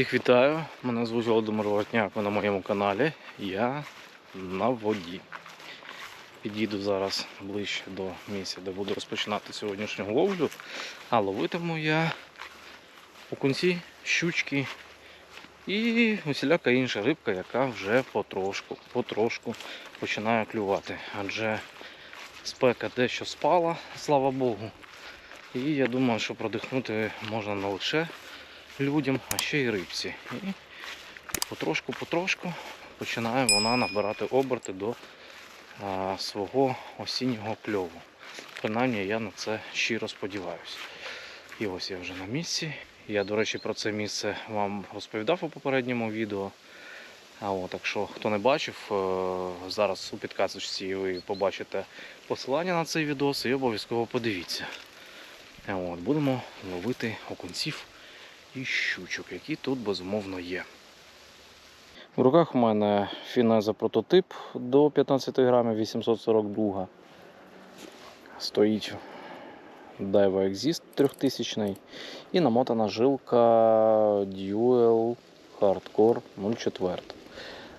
Всіх вітаю, мене звуть Володимир Воротняк, ви на моєму каналі. Я на воді. Підійду зараз ближче до місця, де буду розпочинати сьогоднішню ловлю. А ловитиму я окунці, щучки і усіляка інша рибка, яка вже потрошку, потрошку починає клювати. Адже спека дещо спала, слава Богу. І я думаю, що продихнути можна не лише людям, а ще й рибці. І потрошку-потрошку починає вона набирати оберти до а, свого осіннього кльову. Принаймні я на це щиро сподіваюся. І ось я вже на місці. Я, до речі, про це місце вам розповідав у попередньому відео. А от, якщо хто не бачив, е, зараз у підказочці ви побачите посилання на цей відос і обов'язково подивіться. От, будемо ловити окунців і щучок, які тут безумовно є. В руках у мене фінеза прототип до 15 грамів 842. Стоїть Daiwa Exist 3000 і намотана жилка Dual Hardcore 04.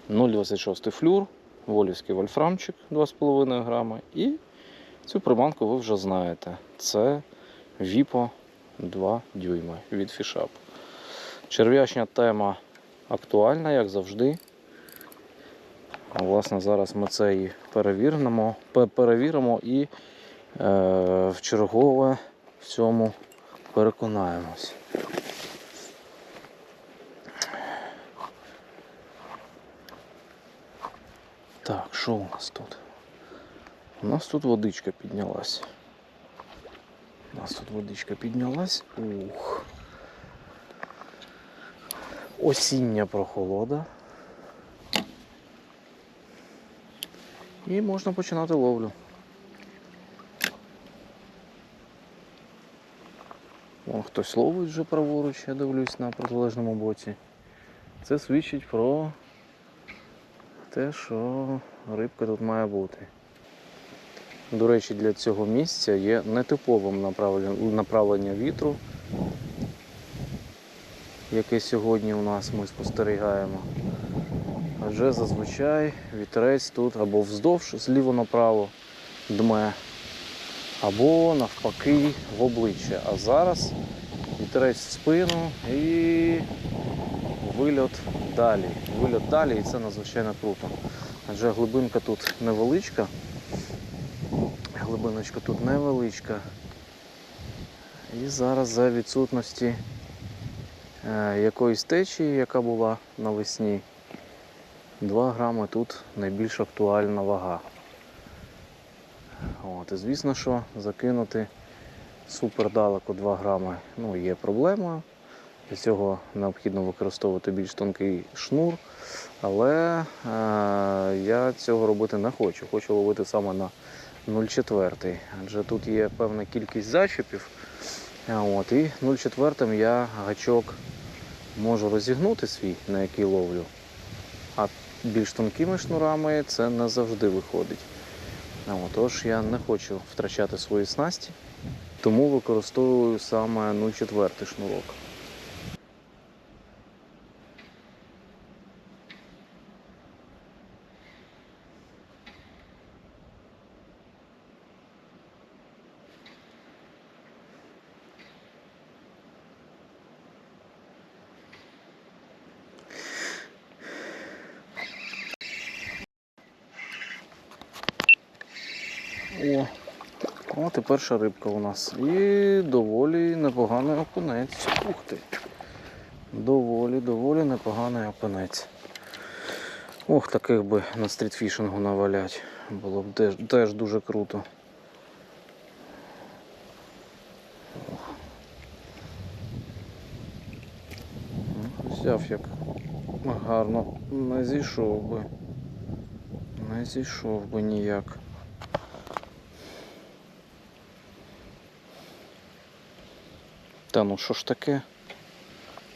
0,26 флюр, волівський вольфрамчик 2,5 грама. І цю приманку ви вже знаєте. Це Vipo 2 дюйми від Fishap. Черв'ячня тема актуальна, як завжди. А, Власне, зараз ми це і перевіримо, перевіримо і е, в чергове в цьому переконаємось. Так, що у нас тут? У нас тут водичка піднялась. У нас тут водичка піднялась. Ух. Осіння прохолода. І можна починати ловлю. Вон хтось ловить вже праворуч, я дивлюсь на протилежному боці. Це свідчить про те, що рибка тут має бути. До речі, для цього місця є нетиповим направлення, вітру, яке сьогодні у нас ми спостерігаємо. Адже зазвичай вітрець тут або вздовж зліво направо дме, або навпаки в обличчя. А зараз вітрець в спину і вильот далі. Вильот далі і це надзвичайно круто. Адже глибинка тут невеличка. Глибиночка тут невеличка. І зараз за відсутності якоїсь течії, яка була навесні, 2 грами тут найбільш актуальна вага. От, і звісно, що закинути супер далеко 2 грами ну, є проблемою. Для цього необхідно використовувати більш тонкий шнур. Але е, я цього робити не хочу. Хочу ловити саме на 0,4. Адже тут є певна кількість зачепів. От, і 0,4 я гачок можу розігнути свій, на який ловлю. А більш тонкими шнурами це не завжди виходить. От, тож я не хочу втрачати свої снасті, тому використовую саме 0,4 шнурок. О, от і перша рибка у нас. І доволі непоганий окунець. Ух ти. Доволі, доволі непоганий окунець. Ох, таких би на стрітфішингу навалять. Було б теж, теж дуже круто. Ох. Взяв як гарно не зійшов би. Не зійшов би ніяк. Та ну що ж таке?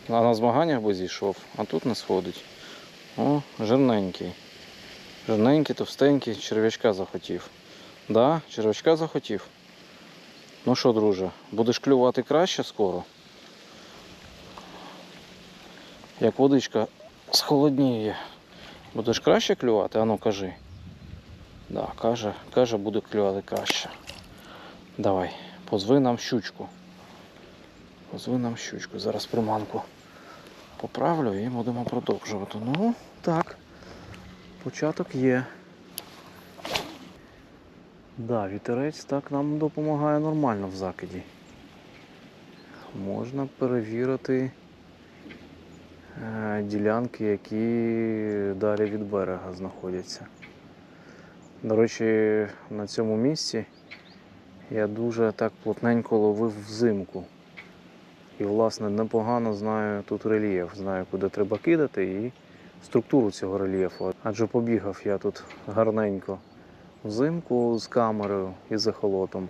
А на змаганнях би зійшов, а тут не сходить. О, жирненький. Жирненький, товстенький, черв'ячка захотів. Да, черв'ячка захотів. Ну що, друже, будеш клювати краще скоро? як водичка схолодніє, будеш краще клювати? Ану кажи. Да, каже, каже, буде клювати краще. Давай, позви нам щучку. Позви нам щучку. Зараз приманку поправлю і будемо продовжувати. Ну, так. Початок є. Да, вітерець так нам допомагає нормально в закиді. Можна перевірити е, ділянки, які далі від берега знаходяться. До речі, на цьому місці я дуже так плотненько ловив взимку. І, власне, непогано знаю тут рельєф, знаю, куди треба кидати і структуру цього рельєфу. Адже побігав я тут гарненько взимку з камерою і з ехолотом.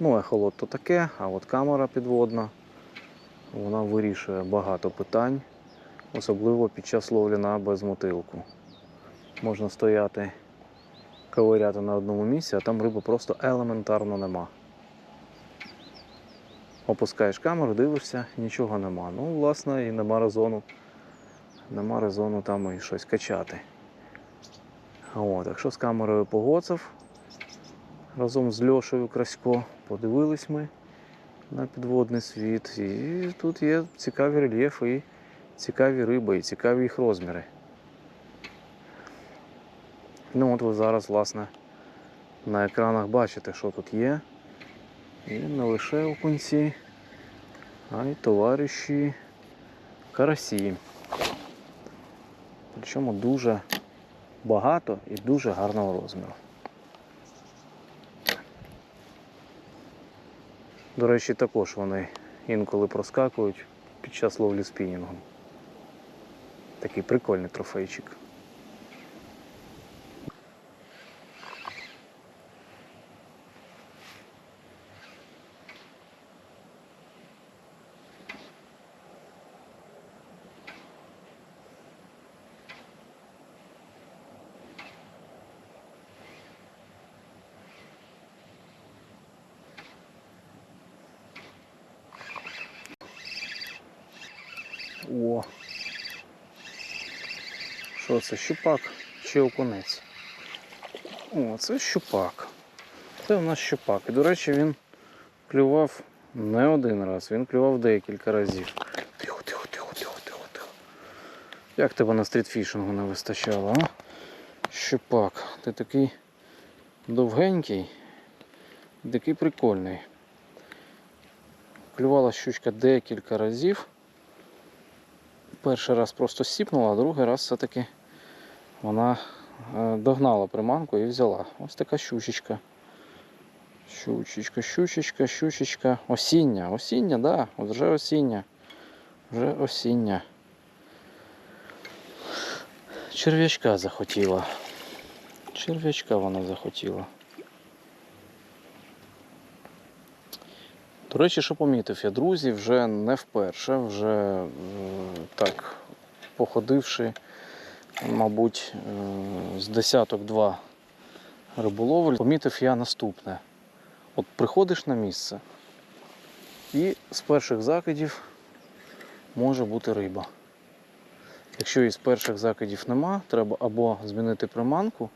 Ну, ехолот то таке, а от камера підводна, вона вирішує багато питань, особливо під час ловлі на безмотилку. Можна стояти, ковиряти на одному місці, а там риби просто елементарно нема. Опускаєш камеру, дивишся, нічого нема. Ну, власне, і нема резону. Нема резону там і щось качати. От, якщо з камерою погодцев разом з Льошею Красько подивились ми на підводний світ. І тут є цікаві рельєфи, і цікаві риби, і цікаві їх розміри. Ну от ви зараз, власне, на екранах бачите, що тут є. І не лише окунці, а й товариші карасі. Причому дуже багато і дуже гарного розміру. До речі, також вони інколи проскакують під час ловлі спінінгом. Такий прикольний трофейчик. О. Що це, щупак чи окунець? О, це щупак. Це у нас щупак. І, до речі, він клював не один раз, він клював декілька разів. Тихо, тихо, тихо, тихо, тихо, тихо. Як тебе на стрітфішингу не вистачало, а? Щупак. Ти такий довгенький, такий прикольний. Клювала щучка декілька разів. Перший раз просто сіпнула, а другий раз все-таки вона е, догнала приманку і взяла. Ось така щучечка. Щучечка, щучечка, щучечка. Осіння, осіння, да, от вже осіння. Вже осіння. Черв'ячка захотіла. Черв'ячка вона захотіла. До речі, що помітив я, друзі, вже не вперше, вже е, так походивши, мабуть, е, з десяток два риболовель, помітив я наступне. От приходиш на місце і з перших закидів може бути риба. Якщо із перших закидів нема, треба або змінити приманку,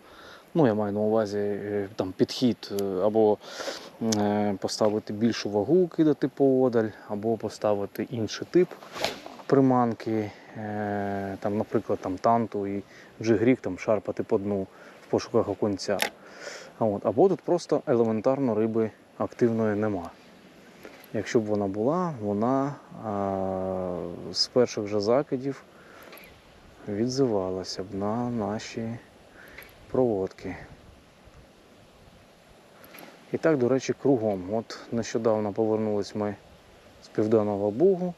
ну я маю на увазі е, там підхід, е, або е, поставити більшу вагу, кидати поодаль, або поставити інший тип приманки, там, наприклад, там танту і джигрік там шарпати по дну в пошуках окунця. А От, або тут просто елементарно риби активної нема. Якщо б вона була, вона а, з перших же закидів відзивалася б на наші проводки. І так, до речі, кругом. От нещодавно повернулись ми з Південного Бугу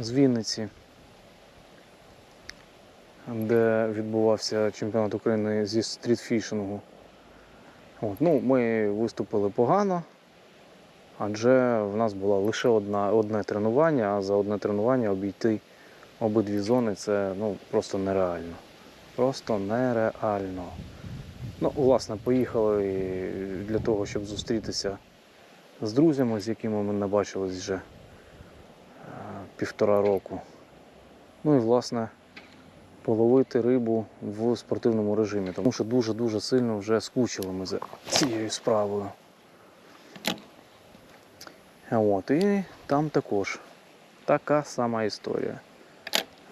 з Вінниці, де відбувався чемпіонат України зі стрітфішингу. От, ну, ми виступили погано, адже в нас було лише одна, одне тренування, а за одне тренування обійти обидві зони це ну, просто нереально. Просто нереально. Ну, власне, поїхали для того, щоб зустрітися з друзями, з якими ми не бачились вже е, півтора року. Ну і власне половити рибу в спортивному режимі, тому що дуже-дуже сильно вже скучили ми за цією справою. От, і там також така сама історія.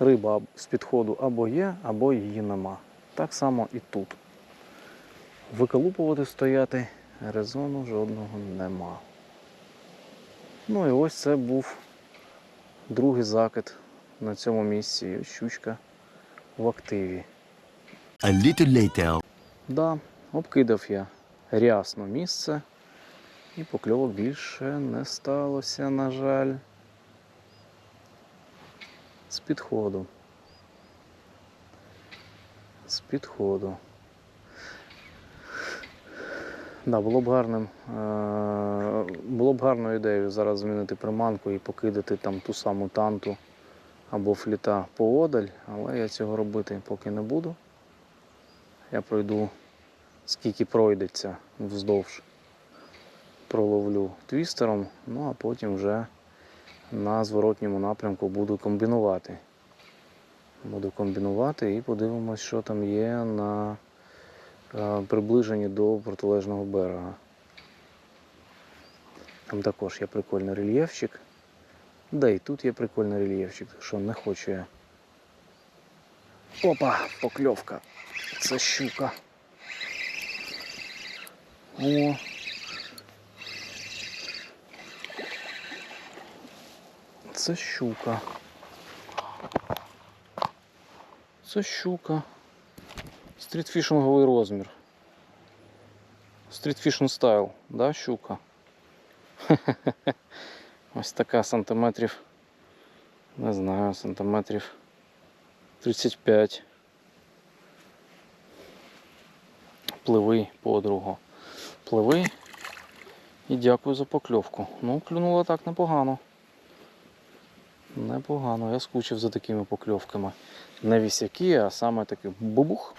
Риба з підходу або є, або її нема. Так само і тут. Виколупувати стояти резону жодного нема. Ну і ось це був другий закид на цьому місці. Щучка в активі. A little later. Да, обкидав я рясно місце, і покльовок більше не сталося, на жаль. З підходу. З підходу. Да, було б гарним. е, Було б гарною ідеєю зараз змінити приманку і покидати там ту саму танту або фліта поодаль, але я цього робити поки не буду. Я пройду скільки пройдеться вздовж. Проловлю твістером, ну а потім вже на зворотньому напрямку буду комбінувати. Буду комбінувати і подивимось, що там є на е, приближенні до протилежного берега. Там також є прикольний рельєфчик. Да і тут є прикольний рельєфчик, що не хочу я. Опа, покльовка. Це щука. О. Це щука. Це щука. Стрітфішинговий розмір. Стрітфішинг стайл, да, щука? Ось така сантиметрів. Не знаю, сантиметрів 35. Пливи подругу. Пливи. І дякую за покльовку. Ну, клюнуло так непогано. Непогано, я скучив за такими покльовками. Не вісяки, а саме такий бубух.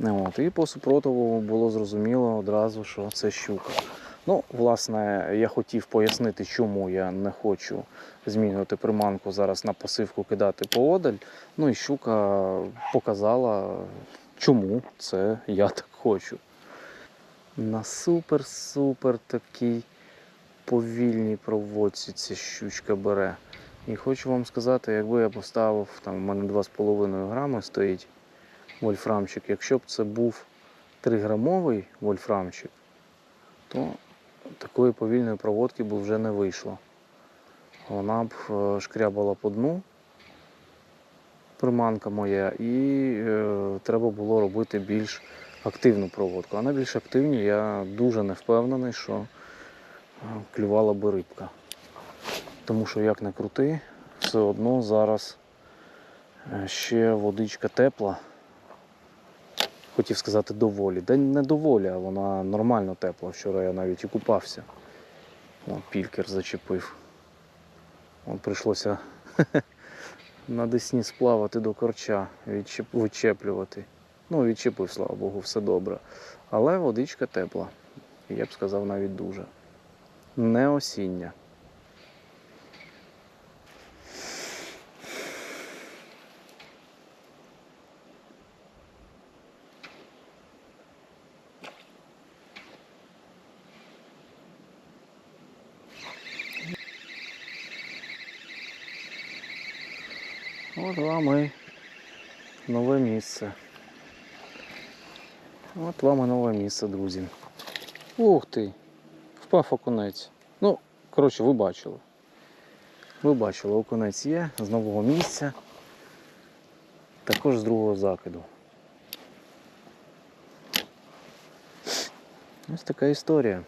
От, і по супротиву було зрозуміло одразу, що це щука. Ну, власне, я хотів пояснити, чому я не хочу змінювати приманку зараз на пасивку кидати поодаль. Ну і щука показала, чому це я так хочу. На супер-супер такій повільній проводці ця щучка бере. І хочу вам сказати, якби я поставив, там у мене 2,5 грами стоїть вольфрамчик, якщо б це був 3-грамовий вольфрамчик, то такої повільної проводки б вже не вийшло. Вона б е, шкрябала по дну, приманка моя, і е, треба було робити більш активну проводку. А на більш активній я дуже не впевнений, що е, клювала би рибка. Тому що як не крути, все одно зараз е, ще водичка тепла. Хотів сказати доволі. Да не доволі, а вона нормально тепла. Вчора я навіть і купався. О, пількер зачепив. От прийшлося на десні сплавати до корча, відчеп... вичеплювати. Ну, відчепив, слава Богу, все добре. Але водичка тепла. Я б сказав навіть дуже. Не осіння. От вам нове місце. От вам і нове місце, друзі. Ух ти! Впав окунець. Ну, коротше, ви бачили. Ви бачили, окунець є з нового місця. Також з другого закиду. Ось така історія.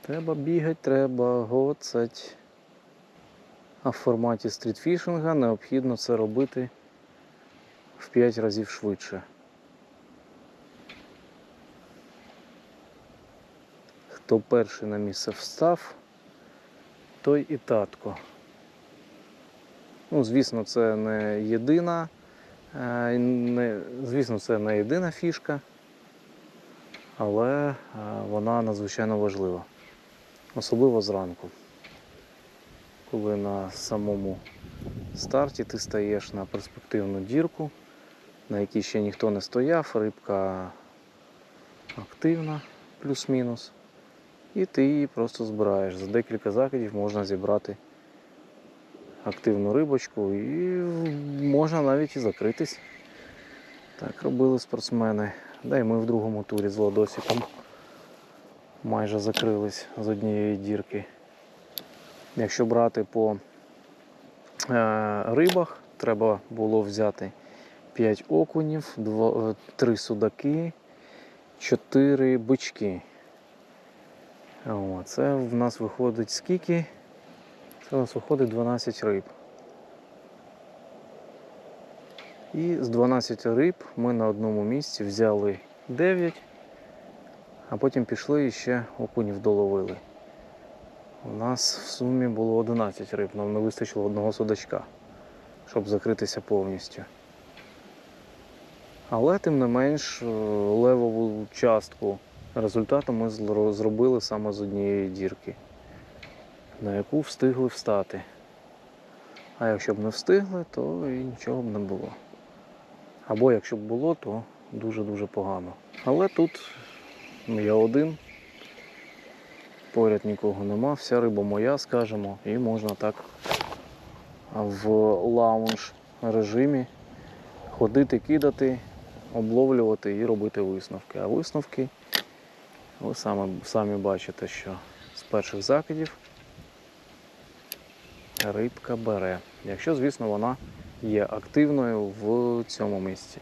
Треба бігати, треба гоцать. А в форматі стрітфішинга необхідно це робити в 5 разів швидше. Хто перший на місце встав, той і татко. Ну, звісно, це не єдина, е, не, звісно, це не єдина фішка, але е, вона надзвичайно важлива, особливо зранку. Коли на самому старті ти стаєш на перспективну дірку, на якій ще ніхто не стояв, рибка активна, плюс-мінус. І ти її просто збираєш. За декілька закидів можна зібрати активну рибочку і можна навіть і закритись. Так робили спортсмени. Да і ми в другому турі з Ладосиком майже закрились з однієї дірки. Якщо брати по е, рибах, треба було взяти 5 окунів, 3 судаки, 4 бички. О, це в нас виходить скільки? Це у нас виходить 12 риб. І з 12 риб ми на одному місці взяли 9, а потім пішли і ще окунів доловили. У нас в сумі було 11 риб, нам не вистачило одного судачка, щоб закритися повністю. Але тим не менш е, левову частку результату ми зробили саме з однієї дірки, на яку встигли встати. А якщо б не встигли, то і нічого б не було. Або якщо б було, то дуже-дуже погано. Але тут я один, поряд нікого нема, вся риба моя, скажімо, і можна так в лаунж режимі ходити, кидати, обловлювати і робити висновки. А висновки ви самі, самі бачите, що з перших закидів рибка бере. Якщо, звісно, вона є активною в цьому місці.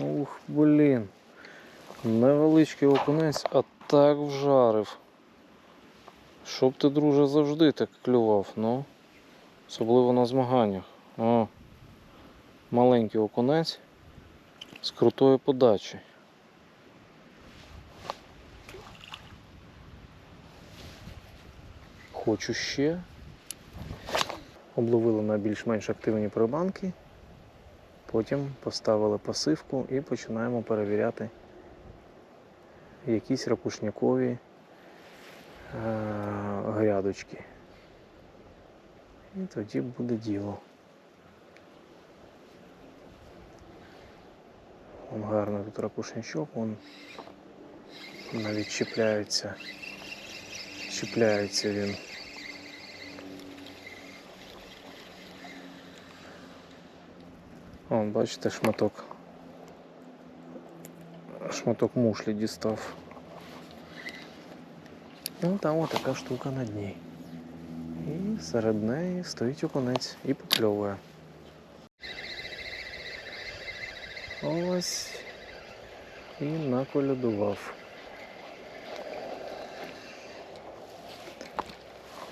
Ух, блін. Невеличкий окунець, а так вжарив. Щоб ти, друже, завжди так клював, ну. Особливо на змаганнях. О, маленький окунець з крутою подачею. Хочу ще. Обловили на більш-менш активні приманки. Потім поставили пасивку і починаємо перевіряти якісь ракушнякові е- грядочки. І тоді буде діло. Вон гарний тут ракушнячок, вон навіть чіпляється. Чіпляється він. Вон, бачите, шматок. Шматок мушлі дістав. Ну там от така штука на дні. І серед неї стоїть окунець і покльовує. Ось і наколядував.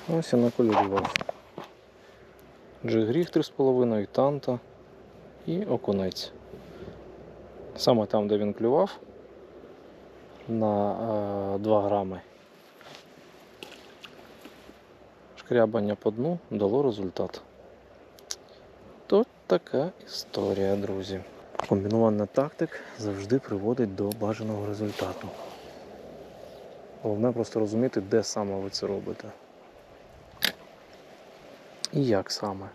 Ось і наколядував. Джигріг 3,5 танта і окунець. Саме там, де він клював на е, 2 грами. Шкрябання по дну дало результат. Тут така історія, друзі. Комбінувальна тактик завжди приводить до бажаного результату. Головне просто розуміти, де саме ви це робите. І як саме.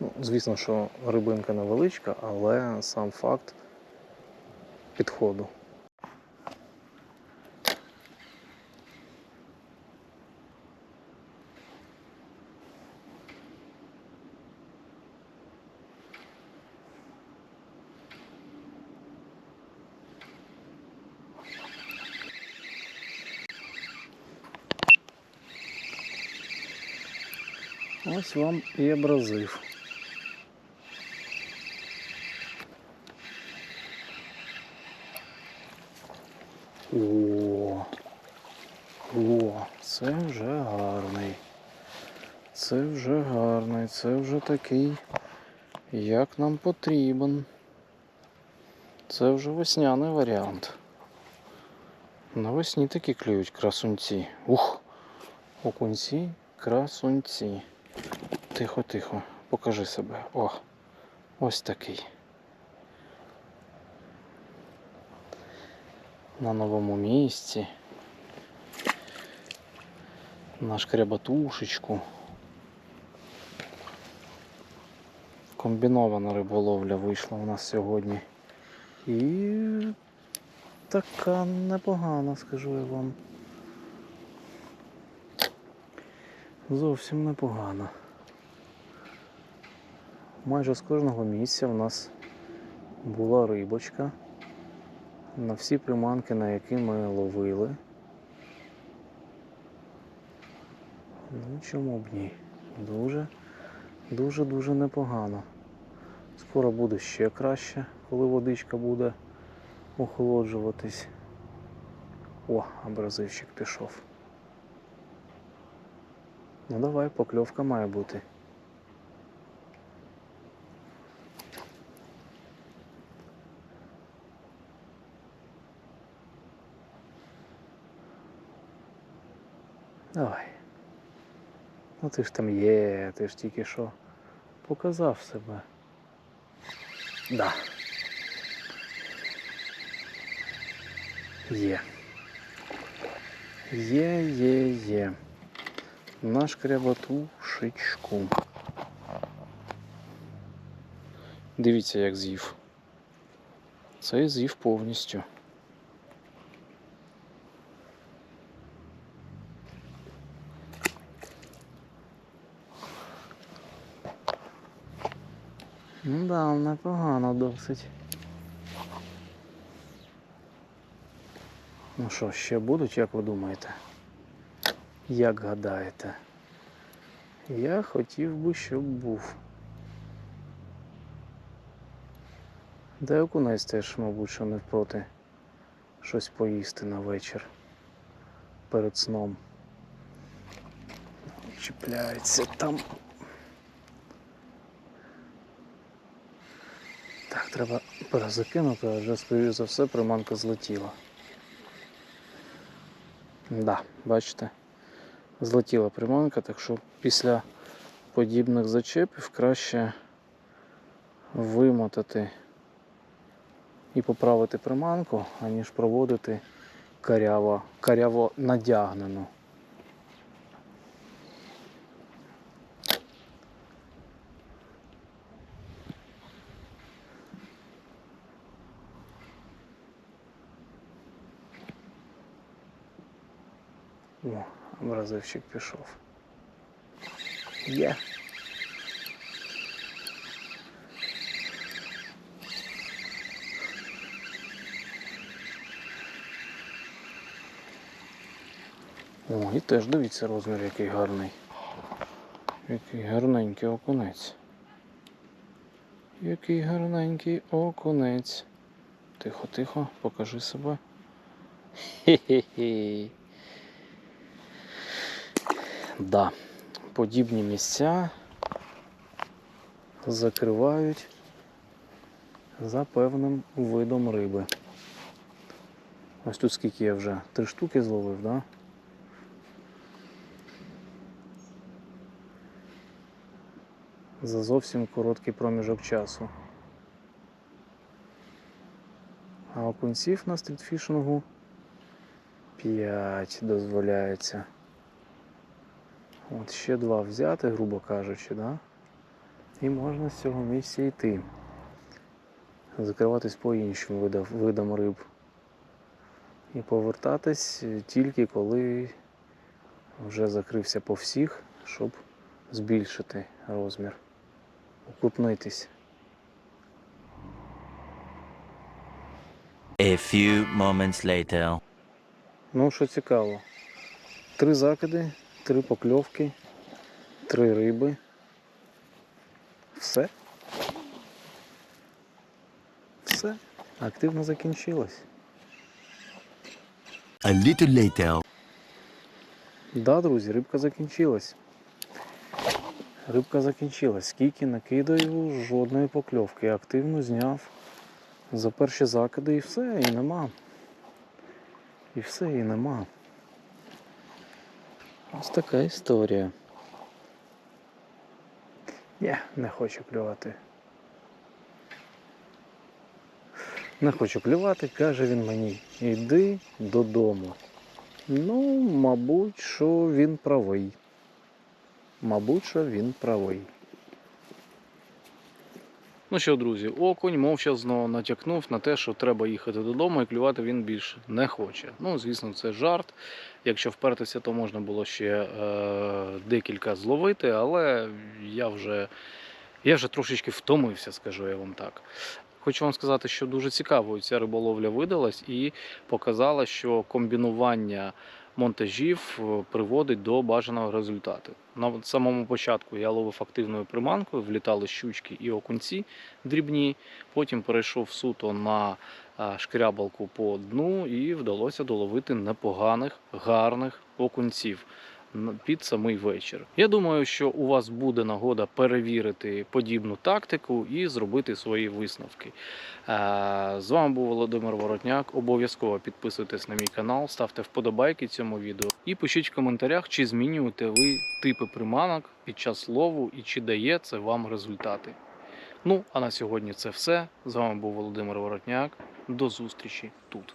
Ну, звісно, що рибинка невеличка, але сам факт підходу. Ось вам і абразив. О, о, це вже гарний. Це вже гарний, це вже такий, як нам потрібен. Це вже весняний варіант. Навесні такі клюють красунці. Ух! Окунці, красунці. Тихо, тихо, покажи себе. О, ось такий. На новому місці. На шкрябатушечку. Комбінована риболовля вийшла у нас сьогодні. І така непогана, скажу я вам. Зовсім непогана. Майже з кожного місця в нас була рибочка. На всі приманки, на які ми ловили. Ну чому б ні? Дуже, дуже, дуже непогано. Скоро буде ще краще, коли водичка буде охолоджуватись. О, абразивчик пішов. Ну давай, покльовка має бути. Давай. Ну ти ж там є, ти ж тільки що показав себе. Да. Є. Є, є, є. Наш кряботушечку. Дивіться, як з'їв. Це з'їв повністю. Ну да, непогано досить. Ну що, ще будуть, як ви думаєте? Як гадаєте? Я хотів би, щоб був. Дай окунець теж, мабуть, що не впроти щось поїсти на вечір перед сном. Чіпляється там. Треба перезакинути, адже, скоріш за все, приманка злетіла. Да, бачите, злетіла приманка, так що після подібних зачепів краще вимотати і поправити приманку, аніж проводити каряво, каряво надягнену. О, пішов. Є. О, і теж дивіться розмір, який гарний. Який гарненький окунець. Який гарненький окунець. Тихо, тихо, покажи себе. Хе-хе-хе. Да, подібні місця закривають за певним видом риби. Ось тут скільки я вже три штуки зловив, да? За зовсім короткий проміжок часу. А окунців на стрітфішингу 5 дозволяється. От ще два взяти, грубо кажучи, да? і можна з цього місця йти. Закриватись по іншим видам, видам риб. І повертатись тільки коли вже закрився по всіх, щоб збільшити розмір, укрупнитись. A few moments later. Ну, що цікаво. Три закиди, три покльовки, три риби. Все. Все. Активно закінчилось. A little later. Да, друзі, рибка закінчилась. Рибка закінчилась. Скільки накидаю, жодної покльовки. Активно зняв за перші закиди і все, і нема. І все, і нема. Ось така історія. Я не хочу клювати. Не хочу клювати, каже він мені. Іди додому. Ну, мабуть, що він правий. Мабуть, що він правий. Ну що, друзі, окунь мовчазно натякнув на те, що треба їхати додому і клювати він більше не хоче. Ну, звісно, це жарт. Якщо впертися, то можна було ще е, декілька зловити, але я вже, я вже трошечки втомився, скажу я вам так. Хочу вам сказати, що дуже цікавою ця риболовля видалась і показала, що комбінування монтажів е, приводить до бажаного результату. На самому початку я ловив активною приманкою, влітали щучки і окунці дрібні. Потім перейшов суто на шкрябалку по дну і вдалося доловити непоганих, гарних окунців під самий вечір. Я думаю, що у вас буде нагода перевірити подібну тактику і зробити свої висновки. Е, З вами був Володимир Воротняк. Обов'язково підписуйтесь на мій канал, ставте вподобайки цьому відео і пишіть в коментарях, чи змінюєте ви типи приманок під час лову і чи дає це вам результати. Ну, а на сьогодні це все. З вами був Володимир Воротняк. До зустрічі тут.